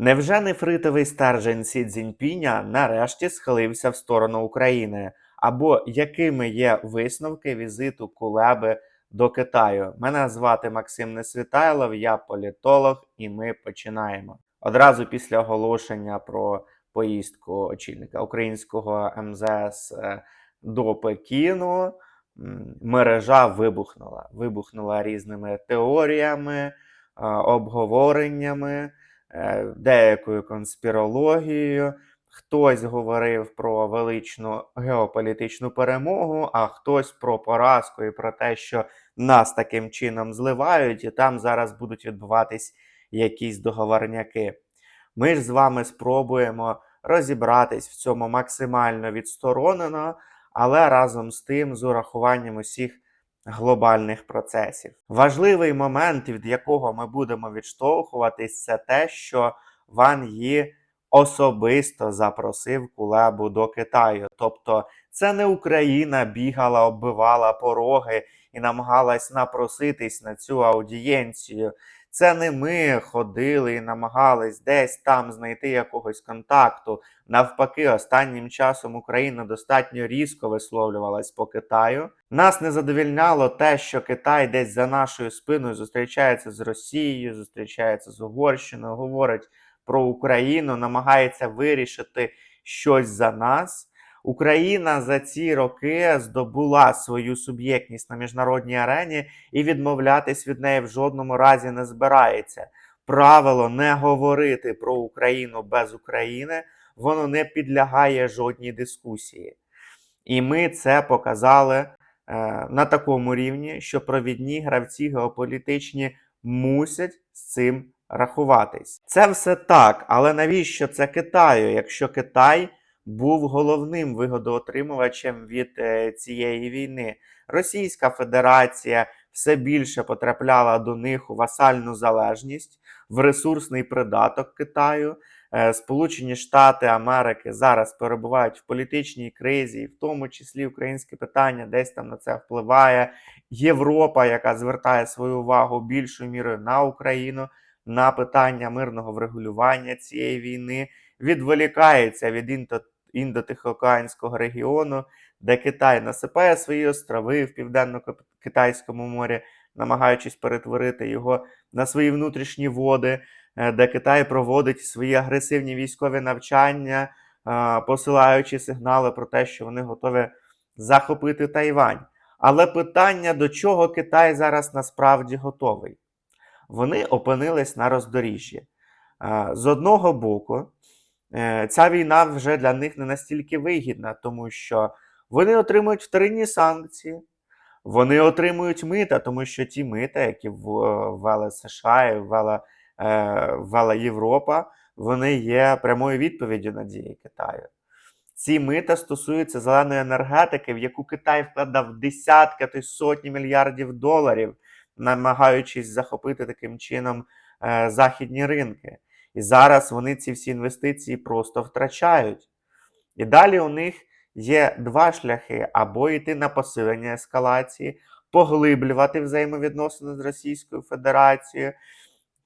Невже нефритовий стержень Сі Цзіньпіня нарешті схилився в сторону України? Або якими є висновки візиту Кулеби до Китаю? Мене звати Максим Несвітайлов, я політолог, і ми починаємо. Одразу після оголошення про поїздку очільника українського МЗС е, до Пекіну мережа вибухнула. Вибухнула різними теоріями, е, обговореннями, деякою конспірологією. Хтось говорив про величну геополітичну перемогу, а хтось про поразку і про те, що нас таким чином зливають, і там зараз будуть відбуватись якісь договорняки. Ми ж з вами спробуємо розібратись в цьому максимально відсторонено, але разом з тим з урахуванням усіх глобальних процесів. Важливий момент, від якого ми будемо відштовхуватись, це те, що Ван Ї особисто запросив Кулебу до Китаю. Тобто, це не Україна бігала, оббивала пороги і намагалась напроситись на цю аудієнцію. Це не ми ходили і намагались десь там знайти якогось контакту. Навпаки, останнім часом Україна достатньо різко висловлювалась по Китаю. Нас не задовільняло те, що Китай десь за нашою спиною зустрічається з Росією, зустрічається з Угорщиною, говорить про Україну, намагається вирішити щось за нас. Україна за ці роки здобула свою суб'єктність на міжнародній арені і відмовлятись від неї в жодному разі не збирається. Правило не говорити про Україну без України, воно не підлягає жодній дискусії. І ми це показали е, на такому рівні, що провідні гравці геополітичні мусять з цим рахуватись. Це все так, але навіщо це Китаю, якщо Китай був головним вигодоотримувачем від е, цієї війни? Російська Федерація все більше потрапляла до них у васальну залежність, в ресурсний придаток Китаю. Е, Сполучені Штати Америки зараз перебувають в політичній кризі, в тому числі українське питання десь там на це впливає. Європа, яка звертає свою увагу більшою мірою на Україну, на питання мирного врегулювання цієї війни, відволікається від інто- індотихоокеанського регіону, де Китай насипає свої острови в південно-китайському морі, намагаючись перетворити його на свої внутрішні води, е, де Китай проводить свої агресивні військові навчання, е, посилаючи сигнали про те, що вони готові захопити Тайвань. Але питання, до чого Китай зараз насправді готовий? Вони опинились на роздоріжжі. Е, З одного боку, ця війна вже для них не настільки вигідна, тому що вони отримують вторинні санкції, вони отримують мита, тому що ті мита, які в- ввели США і ввела, е, ввела Європа, вони є прямою відповіддю на дії Китаю. Ці мита стосуються зеленої енергетики, в яку Китай вкладав десятки, а то й сотні мільярдів доларів, намагаючись захопити таким чином е, західні ринки. І зараз вони ці всі інвестиції просто втрачають. І далі у них є два шляхи: або йти на посилення ескалації, поглиблювати взаємовідносини з Російською Федерацією,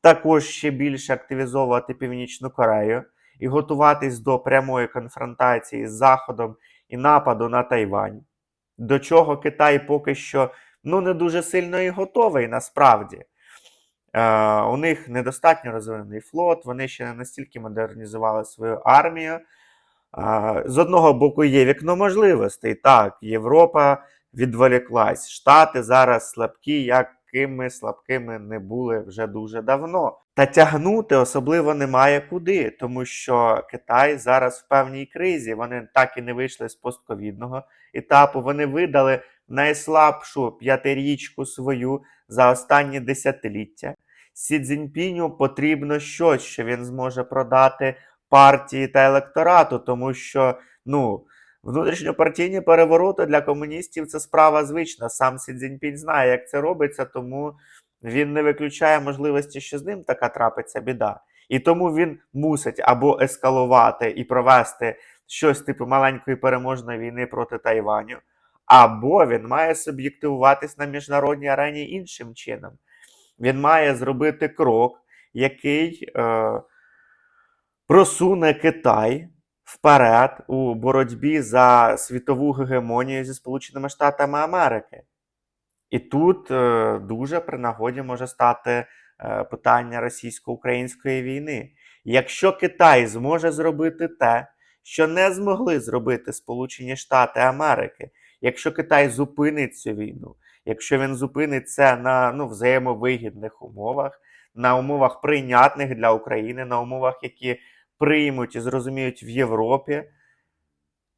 також ще більше активізовувати Північну Корею і готуватись до прямої конфронтації з Заходом і нападу на Тайвань. До чого Китай поки що ну, не дуже сильно і готовий насправді. Е, у них недостатньо розвинений флот, вони ще не настільки модернізували свою армію. Е, з одного боку, є вікно можливостей. Так, Європа відволіклась. Штати зараз слабкі, якими слабкими не були вже дуже давно. Та тягнути особливо немає куди, тому що Китай зараз в певній кризі. Вони так і не вийшли з постковідного етапу. Вони видали найслабшу п'ятирічку свою за останні десятиліття. Сі Цзіньпіню потрібно щось, що він зможе продати партії та електорату, тому що ну, внутрішньопартійні перевороти для комуністів це справа звична. Сам Сі Цзіньпінь знає, як це робиться, тому він не виключає можливості, що з ним така трапиться біда. І тому він мусить або ескалувати і провести щось типу маленької переможної війни проти Тайваню, або він має суб'єктивуватись на міжнародній арені іншим чином. Він має зробити крок, який е, просуне Китай вперед у боротьбі за світову гегемонію зі Сполученими Штатами Америки. І тут е, дуже при нагоді може стати е, питання російсько-української війни. Якщо Китай зможе зробити те, що не змогли зробити Сполучені Штати Америки, якщо Китай зупинить цю війну, якщо він зупинить це на ну, взаємовигідних умовах, на умовах прийнятних для України, на умовах, які приймуть і зрозуміють в Європі,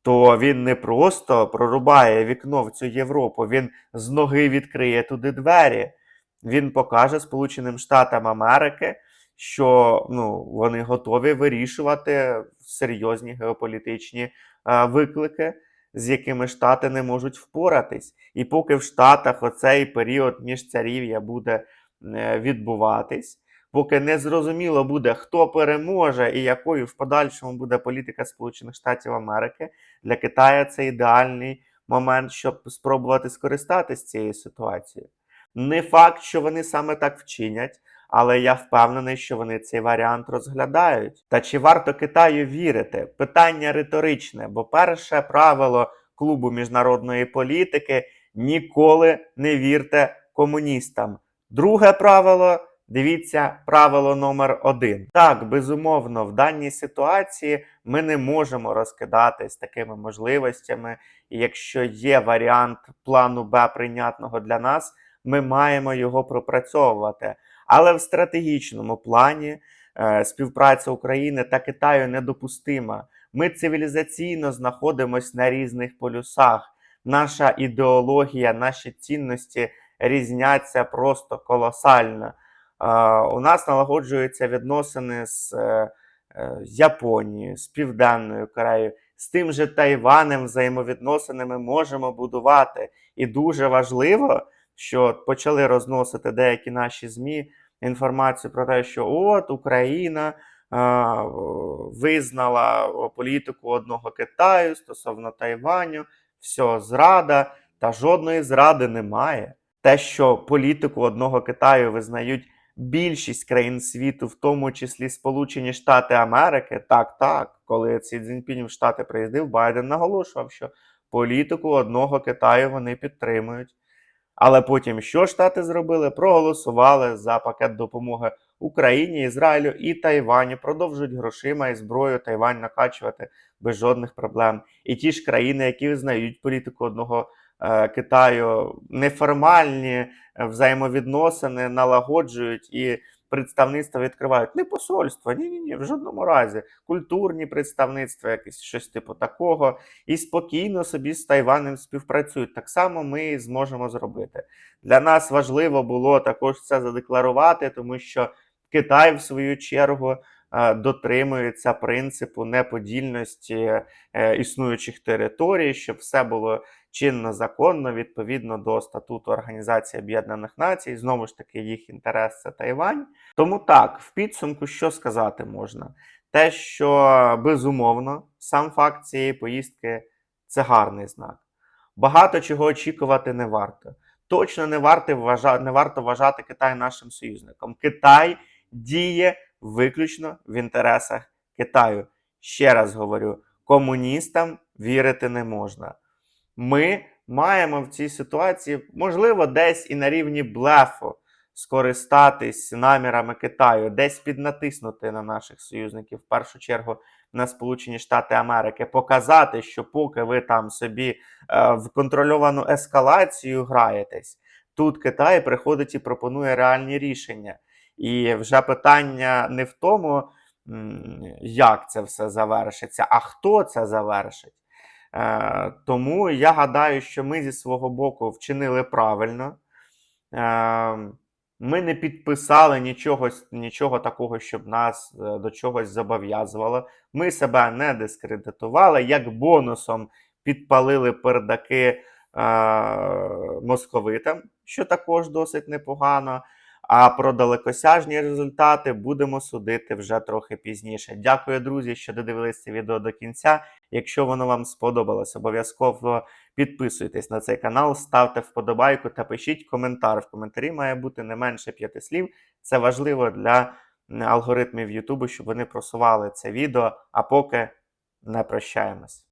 то він не просто прорубає вікно в цю Європу, він з ноги відкриє туди двері. Він покаже Сполученим Штатам Америки, що ну, вони готові вирішувати серйозні геополітичні е, виклики, з якими Штати не можуть впоратись. І поки в Штатах оцей період міжцарів'я буде е, відбуватись, поки не зрозуміло буде, хто переможе і якою в подальшому буде політика Сполучених Штатів Америки, для Китаю це ідеальний момент, щоб спробувати скористатись цією ситуацією. Не факт, що вони саме так вчинять, але я впевнений, що вони цей варіант розглядають. Та чи варто Китаю вірити? Питання риторичне, бо перше правило клубу міжнародної політики ніколи не вірте комуністам. Друге правило. Дивіться правило номер один. Так, безумовно, в даній ситуації ми не можемо розкидатись такими можливостями. І якщо є варіант плану Б прийнятного для нас, ми маємо його пропрацьовувати. Але в стратегічному плані е, співпраця України та Китаю недопустима. Ми цивілізаційно знаходимося на різних полюсах. Наша ідеологія, наші цінності різняться просто колосально. Е, у нас налагоджуються відносини з е, Японією, з Південною Кореєю, з тим же Тайванем взаємовідносини ми можемо будувати. І дуже важливо, що почали розносити деякі наші ЗМІ інформацію про те, що от Україна е, визнала політику одного Китаю стосовно Тайваню, все, зрада, та жодної зради немає. Те, що політику одного Китаю визнають більшість країн світу, в тому числі Сполучені Штати Америки, так, так, коли Сі Цзіньпінь в Штати приїздив, Байден наголошував, що політику одного Китаю вони підтримують. Але потім що Штати зробили? Проголосували за пакет допомоги Україні, Ізраїлю і Тайваню, продовжують грошима і зброю Тайвань накачувати без жодних проблем. І ті ж країни, які визнають політику одного е, Китаю, неформальні е, взаємовідносини налагоджують і представництва відкривають. Не посольство, ні, ні, ні, в жодному разі. Культурні представництва, якесь щось типу такого, і спокійно собі з Тайванем співпрацюють. Так само ми зможемо зробити. Для нас важливо було також це задекларувати, тому що Китай, в свою чергу, е, дотримується принципу неподільності е, існуючих територій, щоб все було чинно законно відповідно до статуту Організації Об'єднаних Націй. Знову ж таки, їх інтерес це Тайвань. Тому так, в підсумку, що сказати можна? Те, що безумовно, сам факт цієї поїздки це гарний знак. Багато чого очікувати не варто. Точно не варто вважати, не варто вважати Китай нашим союзником. Китай діє виключно в інтересах Китаю. Ще раз говорю: комуністам вірити не можна. Ми маємо в цій ситуації, можливо, десь і на рівні блефу скористатись намірами Китаю, десь піднатиснути на наших союзників, в першу чергу на Сполучені Штати Америки, показати, що поки ви там собі е, в контрольовану ескалацію граєтесь, тут Китай приходить і пропонує реальні рішення. І вже питання не в тому, як це все завершиться, а хто це завершить. Е, тому я гадаю, що ми зі свого боку вчинили правильно. Е, ми не підписали нічого нічого такого, щоб нас е, до чогось зобов'язувало. Ми себе не дискредитували, як бонусом підпалили пердаки московитам, що також досить непогано. А про далекосяжні результати будемо судити вже трохи пізніше. Дякую, друзі, що додивилися це відео до кінця. Якщо воно вам сподобалось, обов'язково підписуйтесь на цей канал, ставте вподобайку та пишіть коментар. В коментарі має бути не менше п'яти слів. Це важливо для алгоритмів Ютубу, щоб вони просували це відео. А поки не прощаємось.